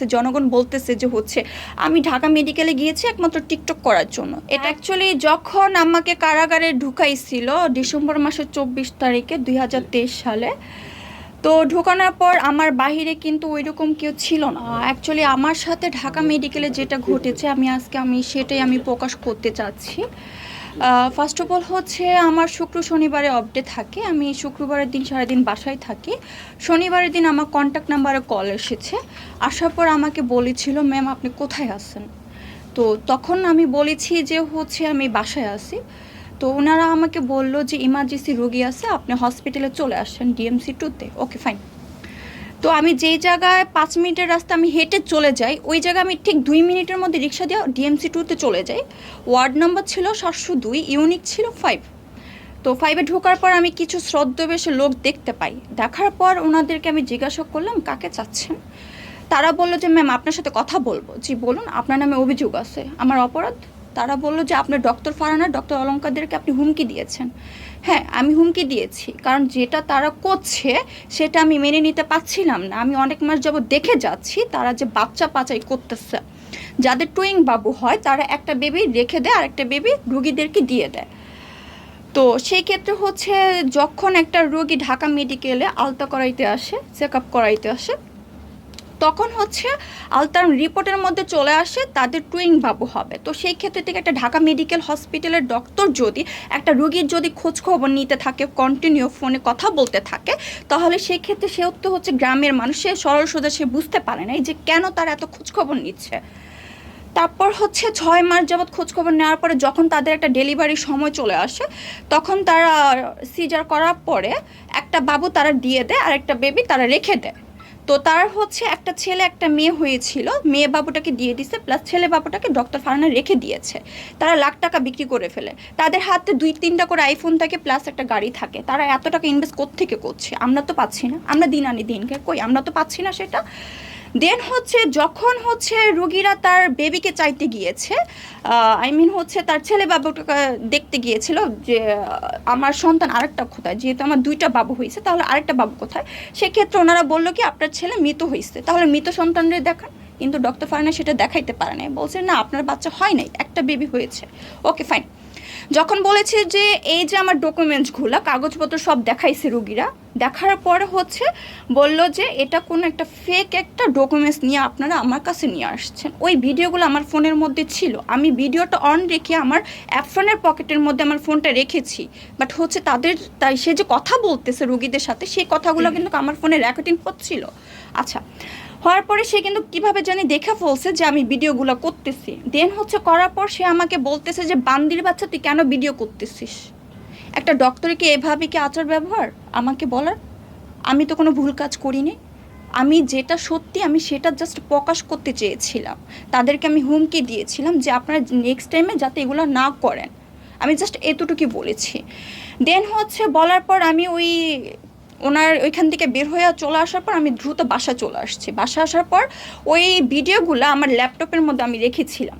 বলতেছে জনগণ বলতেছে যে হচ্ছে আমি ঢাকা মেডিকেলে গিয়েছি একমাত্র টিকটক করার জন্য। এটা অ্যাকচুয়ালি যখন আমাকে কারাগারে ঢুকাইছিল ডিসেম্বর মাসের চব্বিশ তারিখে দুই হাজার তেইশ সালে তো ঢোকানোর পর আমার বাহিরে কিন্তু ওইরকম কেউ ছিল না। অ্যাকচুয়ালি আমার সাথে ঢাকা মেডিকেলে যেটা ঘটেছে আমি আজকে আমি সেটাই আমি প্রকাশ করতে চাচ্ছি। ফার্স্ট অফ অল হচ্ছে আমার শুক্র শনিবারে অফডে থাকে। আমি শুক্রবারের দিন সারাদিন বাসায় থাকি। শনিবারের দিন আমার কন্ট্যাক্ট নাম্বারে কল এসেছে। আসার পর আমাকে বলেছিল ম্যাম আপনি কোথায় আছেন? তো তখন আমি বলেছি যে হচ্ছে আমি বাসায় আছি। তো ওনারা আমাকে বলল যে ইমার্জেন্সি রোগী আছে, আপনি হসপিটালে চলে আসেন ডিএমসি টুতে ওকে ফাইন তো আমি যেই জায়গায় পাঁচ মিনিটের রাস্তা আমি হেঁটে চলে যাই, ওই জায়গায় আমি ঠিক দুই মিনিটের মধ্যে রিক্সা দিয়ে ডিএমসি টুতে চলে যাই। ওয়ার্ড নাম্বার ছিল সাতশো দুই, ইউনিক ছিল ফাইভ তো ফাইভে ঢোকার পর আমি কিছু শ্রদ্ধবেশে লোক দেখতে পাই। দেখার পর ওনাদেরকে আমি জিজ্ঞাসা করলাম, কাকে চাচ্ছেন? তারা বলল যে, ম্যাম, আপনার সাথে কথা বলব। জি, বলুন, আপনার নামে অভিযোগ আছে। আমার অপরাধ? তারা বলল যে, আপনার ডক্টর ফারানা ডক্টর অলঙ্কারদেরকে আপনি হুমকি দিয়েছেন। হ্যাঁ আমি হুমকি দিয়েছি। কারণ যেটা তারা করছে, সেটা আমি মেনে নিতে পারছিলাম না। আমি অনেক মাস যাবত দেখে যাচ্ছি তারা যে বাচ্চা পাচাই করতেছে। যাদের টুইং বাবু হয়, তারা একটা বেবি রেখে দেয় আর একটা বেবি রুগীদেরকে দিয়ে দেয়। তো সেই ক্ষেত্রে হচ্ছে, যখন একটা রোগী ঢাকা মেডিকেলে আলতা করাইতে আসে, চেক আপ করাইতে আসে তখন হচ্ছে আলতার রিপোর্টের মধ্যে চলে আসে তাদের টুইং বাবু হবে। তো সেই ক্ষেত্রে থেকে একটা ঢাকা মেডিকেল হসপিটালের ডক্টর যদি একটা রোগীর যদি খোঁজ খবর নিতে থাকে কন্টিনিউ ফোনে কথা বলতে থাকে, তাহলে সেই ক্ষেত্রে সে তো হচ্ছে গ্রামের মানুষ, সে সরল সোজা সে বুঝতে পারে না এই যে কেন তারা এত খোঁজ খবর নিচ্ছে। তারপর হচ্ছে ছয় মাস যাবৎ খোঁজখবর নেওয়ার পরে যখন তাদের একটা ডেলিভারির সময় চলে আসে, তখন তারা সিজার করার পরে একটা বাবু তারা দিয়ে দেয় আর একটা বেবি তারা রেখে দেয়। তো তার হচ্ছে একটা ছেলে, একটা মেয়ে হয়েছিল। মেয়ে বাবুটাকে দিয়ে দিছে প্লাস ছেলে বাবুটাকে ডক্টর ফারানা রেখে দিয়েছে। তারা লাখ টাকা বিক্রি করে ফেলে। তাদের হাতে দুই, তিনটা করে আইফোন থাকে প্লাস একটা গাড়ি থাকে। তারা এত টাকা ইনভেস্ট কোত্থেকে করছে? আমরা তো পাচ্ছি না। আমরা দিন আনি দিনকে কই? আমরা তো পাচ্ছি না সেটা। দেন হচ্ছে যখন হচ্ছে রুগীরা তার বেবিকে চাইতে গিয়েছে আই মিন হচ্ছে তার ছেলে বাবুটাকে দেখতে গিয়েছিল যে আমার সন্তান আরেকটা কোথায়? যেহেতু আমার দুইটা বাবু হয়েছে, তাহলে আরেকটা বাবু কোথায়? সেক্ষেত্রে ওনারা বলল কি, আপনার ছেলে মৃত হয়েছে। তাহলে মৃত সন্তানদের দেখান। কিন্তু ডক্টর ফারনা সেটা দেখাইতে পারে নাই। বলছে, না, আপনার বাচ্চা হয় নাই, একটা বেবি হয়েছে। ওকে ফাইন যখন বলেছে যে এই যে আমার ডকুমেন্টসগুলো কাগজপত্র সব দেখাইছে রুগীরা দেখার পরে হচ্ছে বলল যে এটা কোনো একটা ফেক একটা ডকুমেন্টস নিয়ে আপনারা আমার কাছে নিয়ে আসছেন। ওই ভিডিওগুলো আমার ফোনের মধ্যে ছিল। আমি ভিডিওটা অন রেখে আমার অ্যাফোনের পকেটের মধ্যে আমার ফোনটা রেখেছি। বাট হচ্ছে তাদের তাই সে যে কথা বলতেছে রুগীদের সাথে সেই কথাগুলো কিন্তু আমার ফোনে রেকর্ডিং হচ্ছিল। আচ্ছা হওয়ার পরে সে কিন্তু কীভাবে জানি দেখে ফেলছে যে আমি ভিডিওগুলো করতেছি। দেন হচ্ছে করার পর সে আমাকে বলতেছে যে, বান্দির বাচ্চা, তুই কেন ভিডিও করতেছিস? একটা ডক্টরে কি এভাবে কি আচার ব্যবহার? আমাকে বলার? আমি তো কোনো ভুল কাজ করিনি। আমি যেটা সত্যি, আমি সেটা জাস্ট প্রকাশ করতে চেয়েছিলাম। তাদেরকে আমি হুমকি দিয়েছিলাম যে, আপনারা নেক্সট টাইমে যাতে এগুলো না করেন। আমি জাস্ট এতটুকুই বলেছি। দেন হচ্ছে বলার পর আমি ওই ওনার ওইখান থেকে বের হয়ে চলে আসার পর আমি দ্রুত বাসা চলে আসছি। বাসা আসার পর ওই ভিডিওগুলো আমার ল্যাপটপের মধ্যে আমি রেখেছিলাম।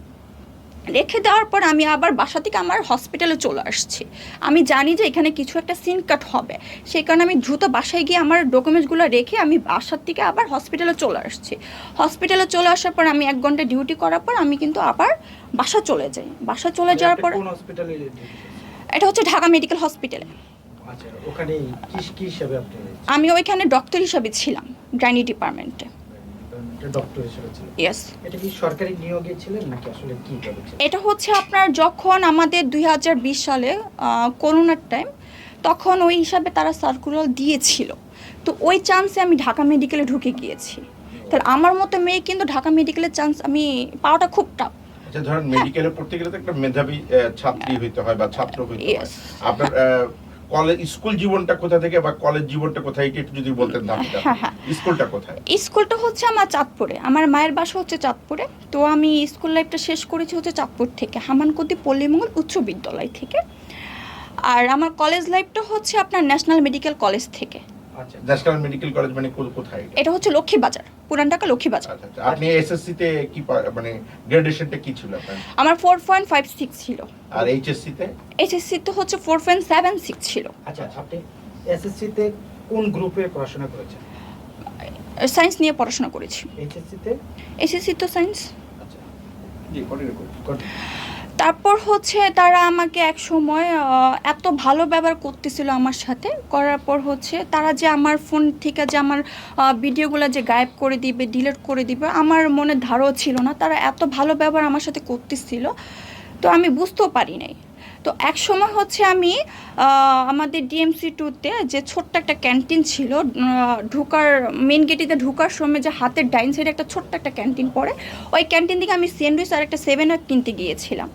রেখে দেওয়ার পর আমি আবার বাসা থেকে আমার হসপিটালে চলে আসছি। আমি জানি যে এখানে কিছু একটা সিন কাট হবে। সেই কারণে আমি দ্রুত বাসায় গিয়ে আমার ডকুমেন্টসগুলো রেখে আমি বাসার থেকে আবার হসপিটালে চলে আসছি। হসপিটালে চলে আসার পর আমি এক ঘণ্টা ডিউটি করার পর আমি কিন্তু আবার বাসা চলে যাই। বাসা চলে যাওয়ার পর হসপিটালে এটা হচ্ছে ঢাকা মেডিকেল হসপিটালে। আচ্ছা ওখানে কি কি হিসাবে আপনি আমি ওইখানে ডক্টর হিসাবে ছিলাম গাইনি ডিপার্টমেন্টে ডক্টর হিসেবে ছিলেন? ইয়েস এটা কি সরকারি নিয়োগে ছিলেন নাকি আসলে কি এটা হচ্ছে আপনার যখন আমাদের দুই হাজার বিশ সালে করোনার টাইম তখন ওই হিসাবে তারা সার্কুলার দিয়েছিল। তো ওই চান্সে আমি ঢাকা মেডিকেলে ঢুকে গিয়েছি। তাহলে আমার মতো মেয়ে কিন্তু ঢাকা মেডিকেলের চান্স আমি পাওয়াটা খুব টাফ আচ্ছা ধরেন মেডিকেলে পড়তে গেলে তো একটা মেধাবী ছাত্রী হইতে হয় বা ছাত্র হইতে হয়। আপনার কলেজ স্কুল জীবনটা কোথা থেকে বা কলেজ জীবনটা কোথায়? একটু যদি বলতেন ধাপটা হ্যাঁ, হ্যাঁ। স্কুলটা কোথায়? স্কুলটা হচ্ছে আমার চাঁদপুরে। আমার মায়ের বাসা হচ্ছে চাঁদপুরে। তো আমি স্কুল লাইফটা শেষ করেছি হচ্ছে চাঁদপুর থেকে হামানকতি পল্লীমঙ্গল উচ্চ বিদ্যালয় থেকে। আর আমার কলেজ লাইফটা হচ্ছে আপনার ন্যাশনাল মেডিকেল কলেজ থেকে। ন্যাশনাল মেডিকেল কলেজ মানে কোথায় এটা? হচ্ছে লক্ষ্মীবাজার পুরান ঢাকা লক্ষ্মীবাজার আচ্ছা আচ্ছা আপনি এসএসসি তে কি মানে গ্রেডুয়েশনটা কি ছিল আপনার? আমার ফোর পয়েন্ট ফাইভ সিক্স ছিল। আর এইচএসসি তে এইচএসসি তো হচ্ছে ফোর পয়েন্ট সেভেন সিক্স ছিল। আচ্ছা আপনি এসএসসি তে কোন গ্রুপে পড়াশোনা করেছেন? সায়েন্স নিয়ে পড়াশোনা করেছি। এইচএসসিতে? এসএসসি তো সায়েন্স আচ্ছা জি কন্টিনিউ করুন তারপর হচ্ছে তারা আমাকে এক সময় এত ভালো ব্যবহার করতেছিল আমার সাথে। করার পর হচ্ছে তারা যে আমার ফোন থেকে যে আমার ভিডিওগুলো যে গায়েব করে দিবে ডিলিট করে দিবে, আমার মনে ধারও ছিল না। তারা এত ভালো ব্যবহার আমার সাথে করতেছিল, তো আমি বুঝতেও পারি নাই। তো এক সময় হচ্ছে আমি আমাদের ডিএমসি টুতে যে ছোট্ট একটা ক্যান্টিন ছিল ঢুকার মেন গেটিতে ঢুকার সময় যে হাতের ডাইন সাইডে একটা ছোট্ট একটা ক্যান্টিন পড়ে, ওই ক্যান্টিন থেকে আমি স্যান্ডউইচ আর একটা সেভেন আপ কিনতে গিয়েছিলাম।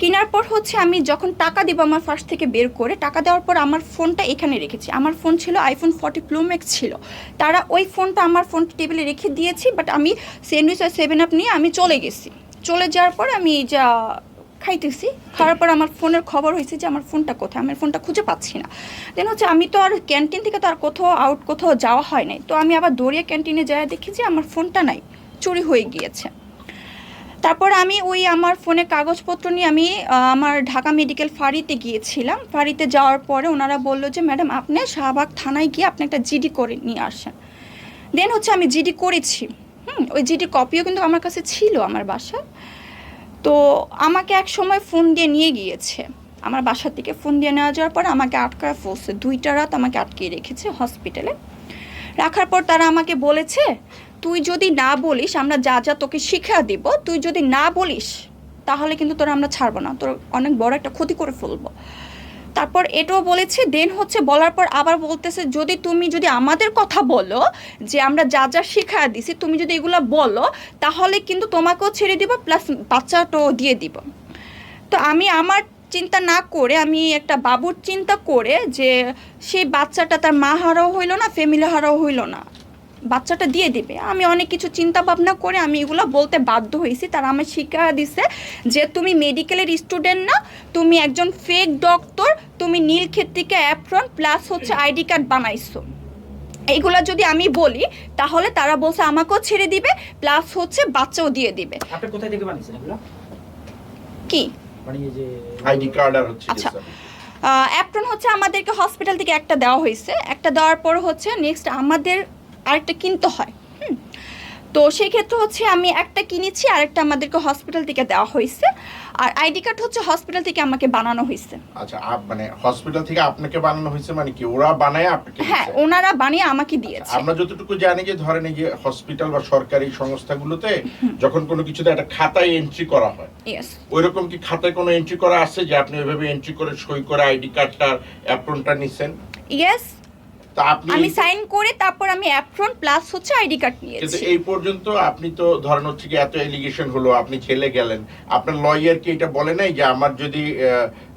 কেনার পর হচ্ছে আমি যখন টাকা দিব আমার ফার্স্ট থেকে বের করে, টাকা দেওয়ার পর আমার ফোনটা এখানে রেখেছি। আমার ফোন ছিল আইফোন ফর্টি প্রো ম্যাক্স ছিল। তারা ওই ফোনটা আমার ফোন টেবিলে রেখে দিয়েছি বাট আমি স্যান্ডউইচ আর সেভেন আপ নিয়ে আমি চলে গেছি। চলে যাওয়ার পর আমি যা খাইতেছি। খাওয়ার পর আমার ফোনের খবর হয়েছে যে আমার ফোনটা কোথায়? আমার ফোনটা খুঁজে পাচ্ছি না। দেন হচ্ছে আমি তো আর ক্যান্টিন থেকে তো আর কোথাও আউট কোথাও যাওয়া হয় নাই। তো আমি আবার দৌড়িয়ে ক্যান্টিনে যাই দেখি যে আমার ফোনটা নাই, চুরি হয়ে গিয়েছে। তারপর আমি ওই আমার ফোনে কাগজপত্র নিয়ে আমি আমার ঢাকা মেডিকেল ফাঁড়িতে গিয়েছিলাম। ফাঁড়িতে যাওয়ার পরে ওনারা বলল যে, ম্যাডাম, আপনি শাহবাগ থানায় গিয়ে আপনি একটা জিডি করে নিয়ে আসেন। দেন হচ্ছে আমি জিডি করেছি। হুম, ওই জিডি কপিও কিন্তু আমার কাছে ছিল আমার বাসায়। তো আমাকে এক সময় ফোন দিয়ে নিয়ে গিয়েছে। আমার বাসার থেকে ফোন দিয়ে নেওয়া যাওয়ার পর আমাকে আটকায় ফেলছে। দুইটা রাত আমাকে আটকিয়ে রেখেছে হসপিটালে রাখার পর তারা আমাকে বলেছে, তুই যদি না বলিস, আমরা যা যা তোকে শিখা দিব, তুই যদি না বলিস, তাহলে কিন্তু তোরা আমরা ছাড়বো না। তোর অনেক বড় একটা ক্ষতি করে ফেলব। তারপর এটাও বলেছে দেন হচ্ছে বলার পর আবার বলতেছে, যদি তুমি যদি আমাদের কথা বলো যে আমরা যা যা শিখা দিছি, তুমি যদি এগুলো বলো, তাহলে কিন্তু তোমাকেও ছেড়ে দিব প্লাস বাচ্চাটাও দিয়ে দিব। তো আমি আমার চিন্তা না করে, আমি একটা বাবুর চিন্তা করে যে, সেই বাচ্চাটা তার মা হারাও হইল না ফ্যামিলি হারাও হইল না। বাচ্চাটা দিয়ে দিবে। আমি অনেক কিছু চিন্তা ভাবনা করে আমি এগুলো বলতে বাধ্য হয়েছি। তারা আমার শিক্ষা দিছে যে তুমি মেডিকেলের স্টুডেন্ট না তুমি একজন ফেক ডক্টর তুমি নীলক্ষেত থেকে অ্যাপ্রন প্লাস হচ্ছে আইডি কার্ড বানাইছো। এইগুলা যদি আমি বলি তাহলে তারা বলছে আমাকেও ছেড়ে দিবে প্লাস হচ্ছে বাচ্চাও দিয়ে দিবে। আপনি কোথায় থেকে বানিয়েছেন এগুলো? কি? মানে এই যে আইডি কার্ড আর হচ্ছে আচ্ছা। অ্যাপ্রন হচ্ছে আমাদেরকে হসপিটাল থেকে একটা দেওয়া হয়েছে। একটা দেওয়ার পর হচ্ছে নেক্সট আমাদের আরেকটা কিনতে হয় হুম। তো সেই ক্ষেত্রে হচ্ছে আমি একটা কিনেছি আরেকটা আমাদেরকে হসপিটাল থেকে দেওয়া হয়েছে। আর আইডি কার্ড হচ্ছে হসপিটাল থেকে আমাকে বানানো হয়েছে। আচ্ছা আপ- মানে হসপিটাল থেকে আপনাকে বানানো হয়েছে মানে কি ওরা বানায় আপনাকে হ্যাঁ ওনারা বানিয়ে আমাকে দিয়েছে। আমরা যতটুকু জানি যে ধরেন এই যে হসপিটাল বা সরকারি সংস্থাগুলোতে যখন কোনো কিছুতে একটা খাতায় এন্ট্রি করা হয় ইয়েস ওইরকম কি খাতায় কোনো এন্ট্রি করা আছে যে আপনি ওইভাবে এন্ট্রি করে সই করে আইডি কার্ডটার অ্যাপ্রনটা নিছেন? ইয়েস তা আপনি আমি সাইন করে তারপর আমি অ্যাপ্রন প্লাস হচ্ছে আইডি কার্ড কিন্তু নিয়েছি এই পর্যন্ত আপনি তো ধরেন হচ্ছে কি এত এলিগেশন হলো আপনি জেলে গেলেন। আপনার লয়ার কি এটা বলে নাই যে আমার যদি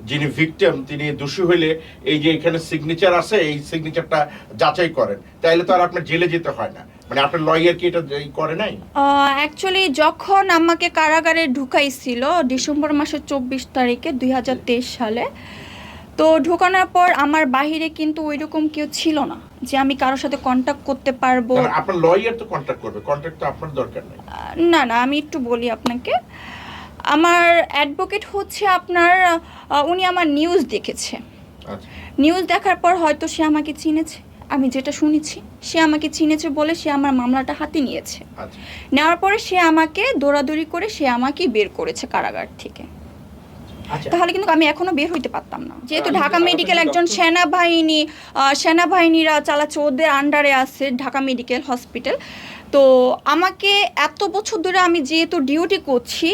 যিনি ভিকটিম তিনি দোষী হইলে এই যে এখানে সিগনেচার আছে এই সিগনেচারটা যাচাই করেন। তাইলে তো আর আপনার জেলে যেতে হয় না। মানে আপনার লয়ার কি এটা করে নাই? অ্যাকচুয়ালি যখন আমাকে কারাগারে ঢুকাইছিল ডিসেম্বর মাসের চব্বিশ তারিখে দুই হাজার তেইশ সালে তো ঢোকানোর পর আমার বাহিরে কিন্তু ওইরকম কেউ ছিল না যে আমি কারোর সাথে কন্ট্যাক্ট করতে পারব। আপনার লয়ার তো কন্ট্যাক্ট করবে কন্ট্যাক্ট তো আপনার দরকার নেই। না না আমি একটু বলি আপনাকে। আমার অ্যাডভোকেট হচ্ছে আপনার উনি আমার নিউজ দেখেছে। আচ্ছা। নিউজ দেখার পর হয়তো সে আমাকে চিনেছে। আমি যেটা শুনেছি সে আমাকে চিনেছে বলে সে আমার মামলাটা হাতে নিয়েছে। আচ্ছা। নেওয়ার পরে সে আমাকে দৌড়াদৌড়ি করে সে আমাকে বের করেছে কারাগার থেকে। আচ্ছা তাহলে কিন্তু আমি এখনও বের হইতে পারতাম না। যেহেতু ঢাকা মেডিকেল একজন সেনাবাহিনী সেনাবাহিনীরা চালাচ্ছে ওদের আন্ডারে আছে ঢাকা মেডিকেল হসপিটাল তো আমাকে এত বছর ধরে আমি যেহেতু ডিউটি করছি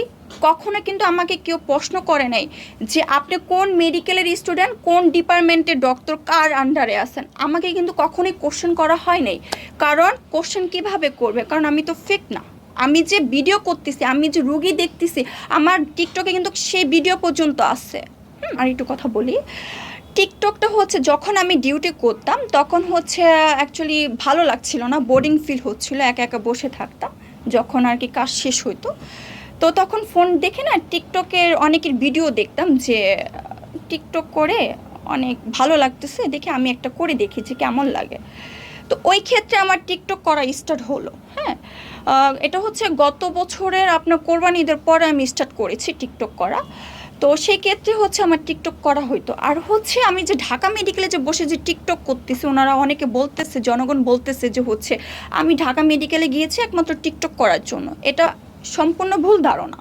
কখনো কিন্তু আমাকে কেউ প্রশ্ন করে নাই যে আপনি কোন মেডিকেলের স্টুডেন্ট কোন ডিপার্টমেন্টের ডক্টর কার আন্ডারে আছেন? আমাকে কিন্তু কখনোই কোশ্চেন করা হয় নাই। কারণ কোশ্চেন কীভাবে করবে? কারণ আমি তো ফেক না। আমি যে ভিডিও করতেছি আমি যে রুগী দেখতেছি আমার টিকটকে কিন্তু সেই ভিডিও পর্যন্ত হুম, আর একটু কথা বলি। টিকটকটা হচ্ছে যখন আমি ডিউটি করতাম তখন হচ্ছে অ্যাকচুয়ালি ভালো লাগছিল না বোর্ডিং ফিল হচ্ছিল একা একা বসে থাকতাম যখন আর কি কাজ শেষ হইতো। তো তখন ফোন দেখে না টিকটকের অনেকের ভিডিও দেখতাম যে টিকটক করে অনেক ভালো লাগতেছে দেখে আমি একটা করে দেখি যে কেমন লাগে। তো ওই ক্ষেত্রে আমার টিকটক করা স্টার্ট হলো হ্যাঁ। এটা হচ্ছে গত বছরের আপনার কোরবানি ঈদের পরে আমি স্টার্ট করেছি টিকটক করা। তো সেই ক্ষেত্রে হচ্ছে আমার টিকটক করা হইতো। আর হচ্ছে আমি যে ঢাকা মেডিকেলে যে বসে যে টিকটক করতেছি ওনারা অনেকে বলতেছে জনগণ বলতেছে যে হচ্ছে আমি ঢাকা মেডিকেলে গিয়েছি একমাত্র টিকটক করার জন্য। এটা সম্পূর্ণ ভুল ধারণা।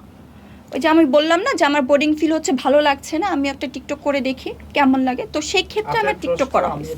ওই যে আমি বললাম না যে আমার বোর্ডিং ফিল হচ্ছে ভালো লাগছে না আমি একটা টিকটক করে দেখি কেমন লাগে। তো সেই ক্ষেত্রে আমার টিকটক করা হয়েছে।